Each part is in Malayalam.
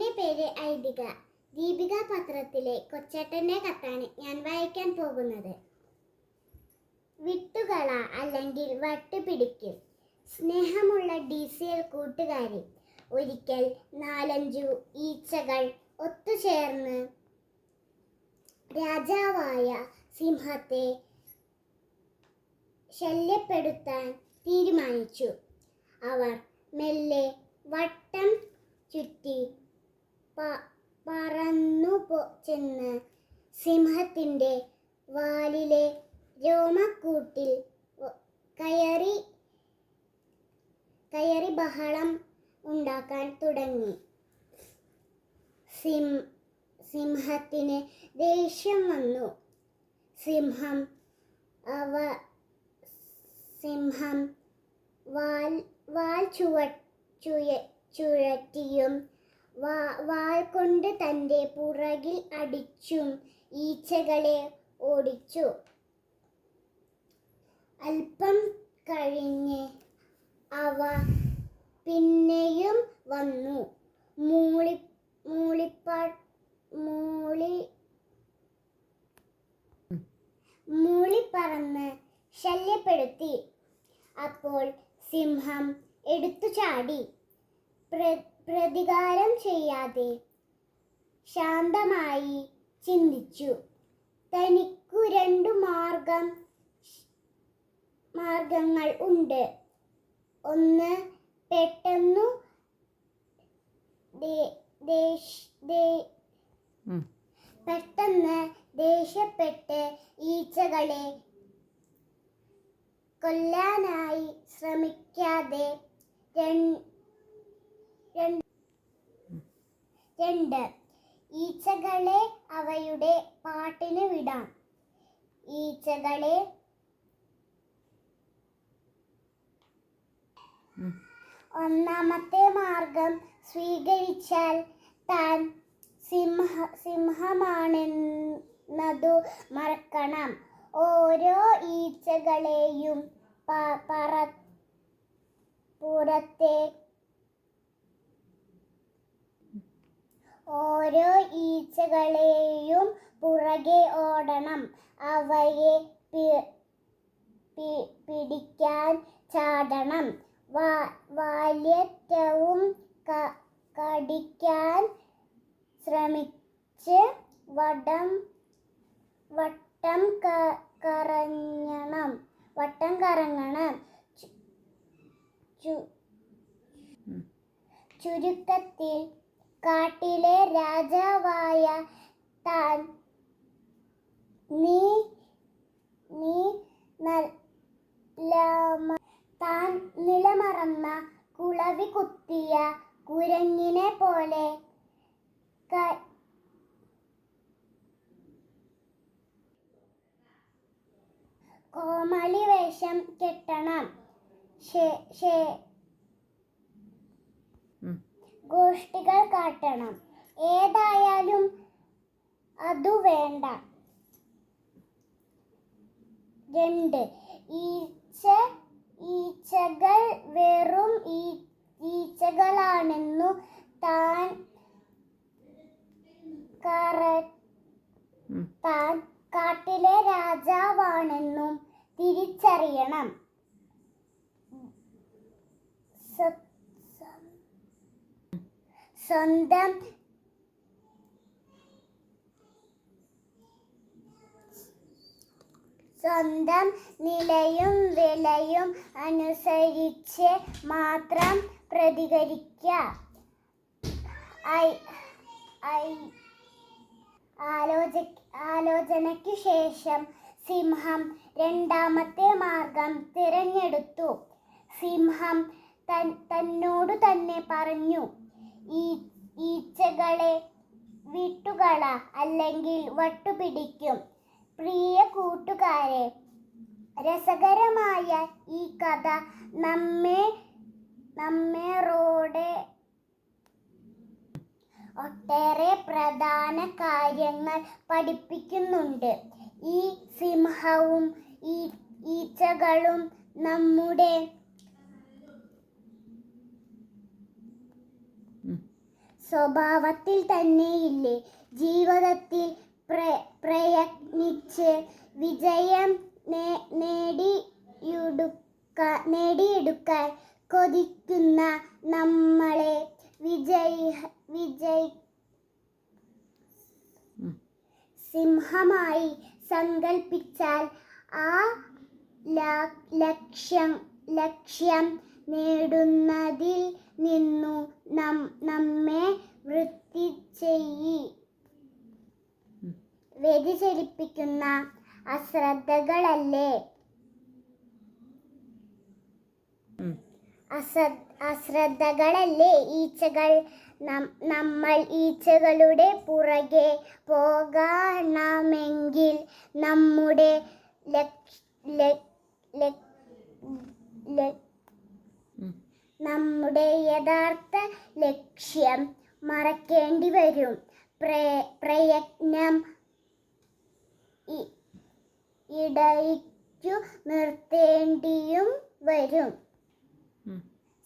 എന്റെ പേര് ഐദിക ദീപിക പത്രത്തിലെ കൊച്ചേട്ടന്റെ കത്താണ് ഞാൻ വായിക്കാൻ പോകുന്നത്. വിട്ടുകള അല്ലെങ്കിൽ വട്ടുപിടിക്കും സ്നേഹമുള്ള ഡി സി എൽ കൂട്ടുകാരി. ഒരിക്കൽ നാലഞ്ചു ഈച്ചകൾ ഒത്തുചേർന്ന് രാജാവായ സിംഹത്തെ ശല്യപ്പെടുത്താൻ തീരുമാനിച്ചു. അവർ മെല്ലെ വട്ടം ചുറ്റി പറന്നു ചെന്ന് സിംഹത്തിന്റെ വാലിലെ രോമക്കൂട്ടിൽ കയറി കയറി ബഹളം ഉണ്ടാക്കാൻ തുടങ്ങി. സിം സിംഹത്തിന് ദേഷ്യം വന്നു. സിംഹം അവ സിംഹം വാൽ വാൽ ചുവ ചുയ ചുഴറ്റിയും വാ- വാൽ കൊണ്ട് തന്റെ പുറകിൽ അടിച്ചും ഈച്ചകളെ ഓടിച്ചു. അല്പം കഴിഞ്ഞ് അവ പിന്നെയും വന്നു. മൂളി മൂളിപ്പാ മൂളി മൂളിപ്പറന്ന് ശല്യപ്പെടുത്തി. അപ്പോൾ സിംഹം എടുത്തു ചാടി പ്ര- പ്രതികാരം ചെയ്യാതെ ശാന്തമായി ചിന്തിച്ചു തനിക്കു രണ്ടു മാർഗം മാർഗങ്ങൾ ഉണ്ട് ഒന്ന് പെട്ടെന്നു. പെട്ടെന്ന് ദേഷ്യപ്പെട്ട് ഈച്ചകളെ കൊല്ലാനായി ശ്രമിക്കാതെ രൺ- രണ്ട് ഈച്ചകളെ അവയുടെ പാട്ടിന് വിടാം. ഈച്ചകളെ ഒന്നാമത്തെ മാർഗം സ്വീകരിച്ചാൽ താൻ സിംഹ സിംഹമാണെന്നതു മറക്കണം. ഓരോ ഈച്ചകളെയും പറ പുറത്തെ ഓരോ ഈച്ചകളെയും പുറകെ ഓടണം. അവയെ പിടിക്കാൻ ചാടണം. വാല്യറ്റവും കടിക്കാൻ ശ്രമിച്ച് വടം വട്ടം കറങ്ങണം. വട്ടം കറങ്ങണം. ചുരുക്കത്തിൽ കാട്ടിലെ രാജാവായ താൻ നീ നീ നല്ല താൻ നിലമറന്ന കുളവി കുത്തിയ കുരങ്ങിനെ പോലെ കോമളി വേഷം കെട്ടണം ശേ- ശേ-. ഗോഷ്ഠികൾ കാട്ടണം. ഏതായാലും അതു വേണ്ട. രണ്ട്. ഈച്ച ഈച്ചകൾ വെറും ഈ ഈച്ചകളാണെന്നു താൻ കറ താൻ കാട്ടിലെ രാജാവാണെന്നും തിരിച്ചറിയണം. സ്വന്തം സ്വന്തം നിലയും വിലയും അനുസരിച്ച് മാത്രം പ്രതികരിക്കുക ആലോചനയ്ക്ക് ശേഷം സിംഹം രണ്ടാമത്തെ മാർഗം തിരഞ്ഞെടുത്തു. സിംഹം തൻ തന്നോടു തന്നെ പറഞ്ഞു ഈച്ചകളെ വിട്ടുകള അല്ലെങ്കിൽ വട്ടുപിടിക്കും. പ്രിയ കൂട്ടുകാരെ രസകരമായ ഈ കഥ നമ്മെ നമ്മെ റോഡ് ഒട്ടേറെ പ്രധാന കാര്യങ്ങൾ പഠിപ്പിക്കുന്നുണ്ട്. ഈ സിംഹവും ഈ ഈച്ചകളും നമ്മുടെ സ്വഭാവത്തിൽ തന്നെയില്ലേ? ജീവിതത്തിൽ പ്ര പ്രയത്നിച്ച് വിജയം നേടിയെടുക്ക നേടിയെടുക്കാൻ കൊതിക്കുന്ന നമ്മളെ വിജയ വിജയ സിംഹമായി സങ്കൽപ്പിച്ചാൽ ആ ലക്ഷ്യം ലക്ഷ്യം നേടുന്നതിൽ നിന്നു നം നമ്മെ വൃത്തി ചെയ്യി. വ്യതിചലിപ്പിക്കുന്ന അശ്രദ്ധകളല്ലേ. അശ്രദ്ധകളല്ലേ ഈച്ചകൾ നമ്മൾ ഈച്ചകളുടെ പുറകെ പോകണമെങ്കിൽ നമ്മുടെ ലക്ഷ-. നമ്മുടെ യഥാർത്ഥ ലക്ഷ്യം മറക്കേണ്ടി വരും. പ്ര- പ്രയത്നം ഇടയിച്ചു നിർത്തേണ്ടിയും വരും.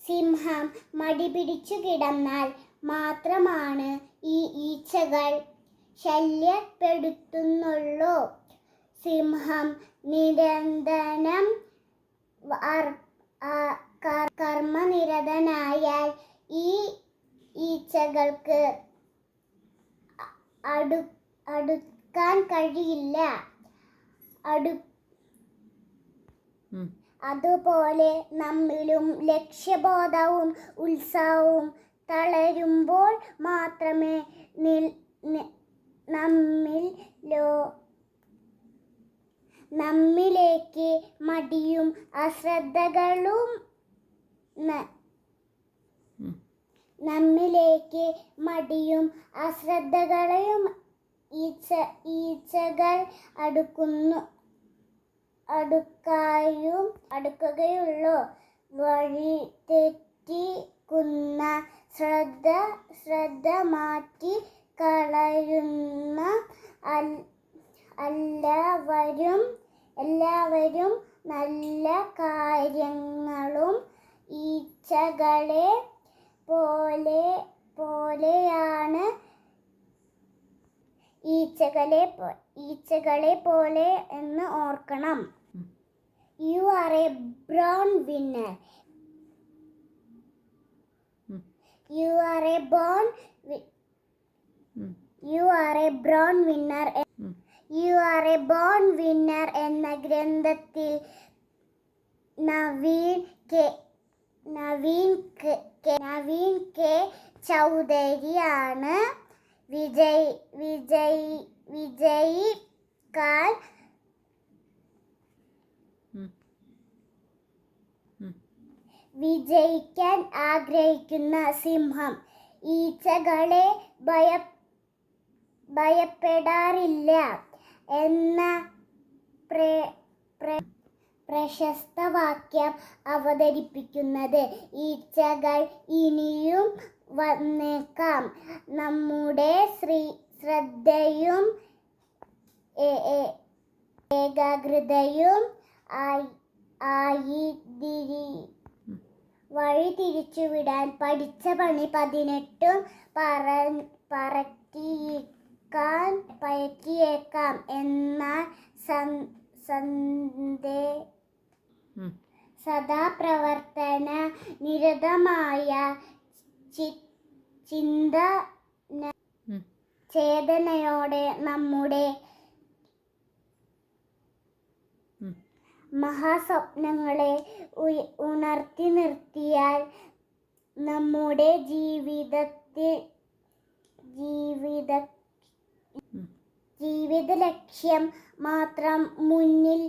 സിംഹം മടി പിടിച്ചു കിടന്നാൽ മാത്രമാണ് ഈ ഈച്ചകൾ ശല്യപ്പെടുത്തുന്നുള്ളൂ. സിംഹം നിരന്തരം കർമ്മനിരതനായാൽ ഈ ഈച്ചകൾക്ക് അടു അടുക്കാൻ കഴിയില്ല അടു അതുപോലെ നമ്മിലും ലക്ഷ്യബോധവും ഉത്സാഹവും തളരുമ്പോൾ മാത്രമേ നിൽ- നി- നമ്മിൽ ലോ നമ്മിലേക്ക് മടിയും അശ്രദ്ധകളും. നമ്മിലേക്ക് മടിയും അശ്രദ്ധകളെയും ഈച്ച ഈച്ചകൾ അടുക്കുന്നു അടുക്കായും അടുക്കുകയുള്ളൂ. വഴി തെറ്റിക്കുന്ന ശ്രദ്ധ ശ്രദ്ധ മാറ്റി കളയുന്ന എല്ലാവരും എല്ലാവരും നല്ല കാര്യങ്ങളും ഈച്ചകളെ പോലെ പോലെയാണ്. ഈച്ചകളെ ഈച്ചകളെ പോലെ എന്ന് ഓർക്കണം. You are a born winner you are a born you are a born winner you are a born winner എന്ന ഗ്രന്ഥത്തിൽ Naveen K Naveen K Naveen K ചൗധരിയാണ്. Vijay Vijay വിജയിക്കാൻ കാൽ. വിജയിക്കാൻ ആഗ്രഹിക്കുന്ന സിംഹം ഈച്ചകളെ ഭയ ഭയപ്പെടാറില്ല എന്ന പ്രേ പ്ര- പ്രശസ്ത വാക്യം അവതരിപ്പിക്കുന്നത്. ഈച്ചകൾ ഇനിയും വന്നേക്കാം. നമ്മുടെ ശ്രീ ശ്രദ്ധയും ഏകാഗ്രതയും ആയി ആയിതിരി വഴി തിരിച്ചുവിടാൻ പഠിച്ച പണി പതിനെട്ടും പറ പറക്കിയേക്കാൻ പയറ്റിയേക്കാം എന്ന സന്- സന്ദേ പ്രവർത്തന സദാപ്രവർത്തന നിരതമായ ചിന്ത. ചേതനയോടെ നമ്മുടെ മഹാസ്വപ്നങ്ങളെ ഉണർത്തി നിർത്തിയാൽ നമ്മുടെ ജീവിതത്തിൽ ജീവിത ജീവിത ലക്ഷ്യം മാത്രം മുന്നിൽ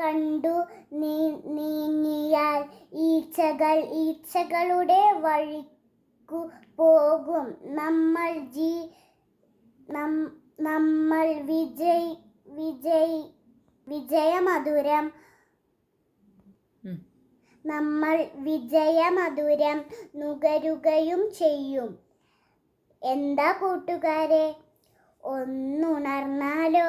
കണ്ടു നീങ്ങിയാൽ ഈച്ചകൾ ഈച്ചകളുടെ വഴിക്കു പോകും. നമ്മൾ ജീ നമ്മൾ വിജയ് വിജയ് വിജയമധുരം നമ്മൾ വിജയമധുരം നുകരുകയും ചെയ്യും. എന്താ കൂട്ടുകാരെ? ഒന്നുണർന്നാലോ?